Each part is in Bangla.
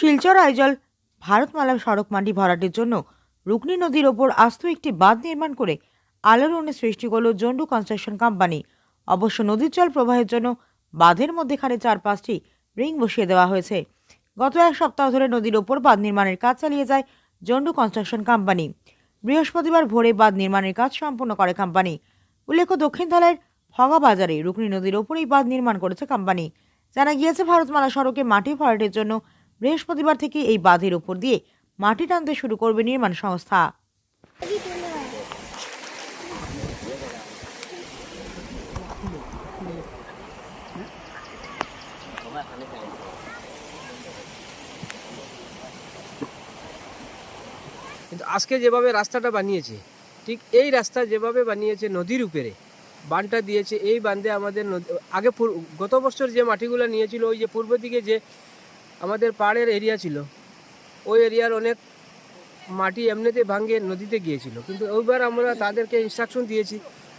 শিলচর আইজল ভারতমালা সড়ক মাটি ভরাটের জন্য রুকনি নদীর ওপর আস্ত একটি বাঁধ নির্মাণ করে আলোড়নের সৃষ্টি করল জন্ডু কনস্ট্রাকশন কোম্পানি। অবশ্য নদীর জল প্রবাহের জন্য বাঁধের মধ্যেখানে চার পাঁচটি রিং বসিয়ে দেওয়া হয়েছে। গত এক সপ্তাহ ধরে নদীর ওপর বাঁধ নির্মাণের কাজ চালিয়ে যায় জন্ডু কনস্ট্রাকশন কোম্পানি। বৃহস্পতিবার ভোরে বাঁধ নির্মাণের কাজ সম্পূর্ণ করে কোম্পানি। উল্লেখ্য, দক্ষিণ থালার ফগা বাজারে রুকনি নদীর ওপরেই বাঁধ নির্মাণ করেছে কোম্পানি। জানা গিয়েছে, ভারতমালা সড়কে মাটি ভরাটের জন্য বৃহস্পতিবার থেকে এই বাঁধের উপর দিয়ে মাটি টানতে শুরু করবে নির্মাণ সংস্থা। কিন্তু আজকে যেভাবে রাস্তাটা বানিয়েছে, ঠিক এই রাস্তা যেভাবে বানিয়েছে নদীর উপরে, বানটা দিয়েছে, এই বান্ধে আমাদের আগে গত বছর যে মাটিগুলো নিয়েছিল, ওই যে পূর্ব দিকে যে আমাদের পাড়ের এরিয়া ছিল। ওই এরিয়ার অনেক মাটি এমনিতে ভাঙে নদীতে গিয়েছিল। কিন্তু ওইবার আমরা তাদেরকে ইনস্ট্রাকশন দিয়েছি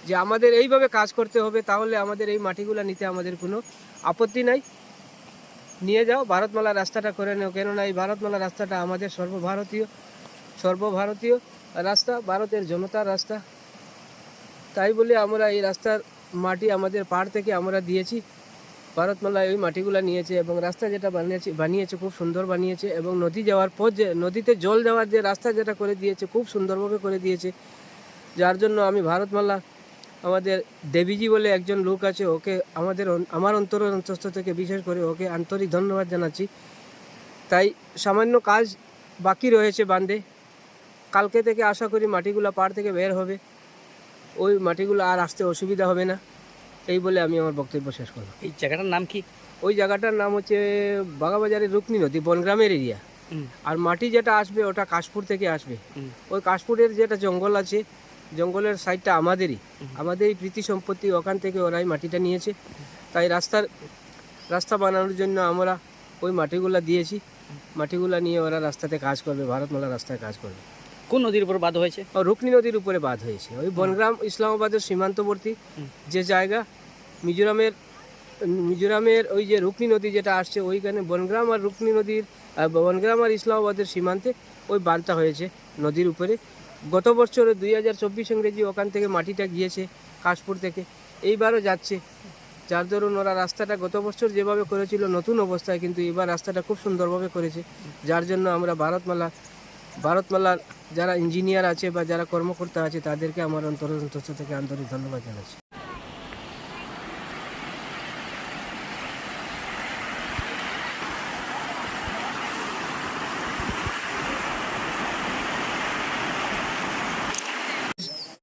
যে আমাদের এইভাবে কাজ করতে হবে, তাহলে আমাদের এই মাটিগুলো নিতে আমাদের কোনো আপত্তি নাই। নিয়ে যাও ভারতমালা রাস্তাটা করে নেও। কেননা এই ভারতমালা রাস্তাটা আমাদের সর্বভারতীয় সর্বভারতীয় রাস্তা, ভারতের জনতার রাস্তা। তাই বলে আমরা এই রাস্তার মাটি আমাদের পাড় থেকে আমরা দিয়েছি। ভারতমালা ওই মাটিগুলো নিয়েছে এবং রাস্তা যেটা বানিয়েছে বানিয়েছে, খুব সুন্দর বানিয়েছে এবং নদী যাওয়ার পর যে, নদীতে জল যাওয়ার যে রাস্তা যেটা করে দিয়েছে, খুব সুন্দরভাবে করে দিয়েছে। যার জন্য আমি ভারতমালা আমাদের দেবীজি বলে একজন লোক আছে, ওকে আমাদের আমার অন্তর অন্তস্থ থেকে বিশেষ করে ওকে আন্তরিক ধন্যবাদ জানাচ্ছি। তাই সামান্য কাজ বাকি রয়েছে বান্ধে কালকে থেকে আশা করি মাটিগুলো পাড় থেকে বের হবে। ওই মাটিগুলো আর আসতে অসুবিধা হবে না। এই বলে আমি আমার বক্তব্য শেষ করলাম। এই জায়গাটার নাম কি? ওই জায়গাটার নাম হচ্ছে বাগাবাজারের রুকনি নদী বনগ্রামের এরিয়া আর মাটি যেটা আসবে ওটা কাশপুর থেকে আসবে। ওই কাশপুরের যেটা জঙ্গল আছে জঙ্গলের সাইডটা আমাদেরই। আমাদেরই প্রীতি সম্পত্তি ওখান থেকে ওরাই মাটিটা নিয়েছে। তাই রাস্তার রাস্তা বানানোর জন্য আমরা ওই মাটিগুলা দিয়েছি। মাটিগুলো নিয়ে ওরা রাস্তাতে কাজ করবে ভারতমালা রাস্তায় কাজ করবে। কোন নদীর উপর বাঁধ হয়েছে? রুকনি নদীর উপরে বাঁধ হয়েছে। ওই বনগ্রাম ইসলামাবাদের সীমান্তবর্তী যে জায়গা মিজোরামের মিজোরামের ওই যে রুকনি নদী যেটা আসছে, ওইখানে বনগ্রাম আর রুকনি নদীর বনগ্রাম আর ইসলামাবাদের সীমান্তে ওই বাঁধটা হয়েছে নদীর উপরে। গত বছরে দুই হাজার চব্বিশ ইংরেজি ওখান থেকে মাটিটা গিয়েছে কাশপুর থেকে। এইবারও যাচ্ছে। যার দরুন ওরা রাস্তাটা গত বছর যেভাবে করেছিল নতুন অবস্থায়, কিন্তু এবার রাস্তাটা খুব সুন্দরভাবে করেছে। যার জন্য আমরা ভারতমালা, ভারতমালার যারা ইঞ্জিনিয়ার আছে বা যারা কর্মকর্তা আছে, তাদেরকে আমার অন্তর থেকে আন্তরিক ধন্যবাদ জানাচ্ছি।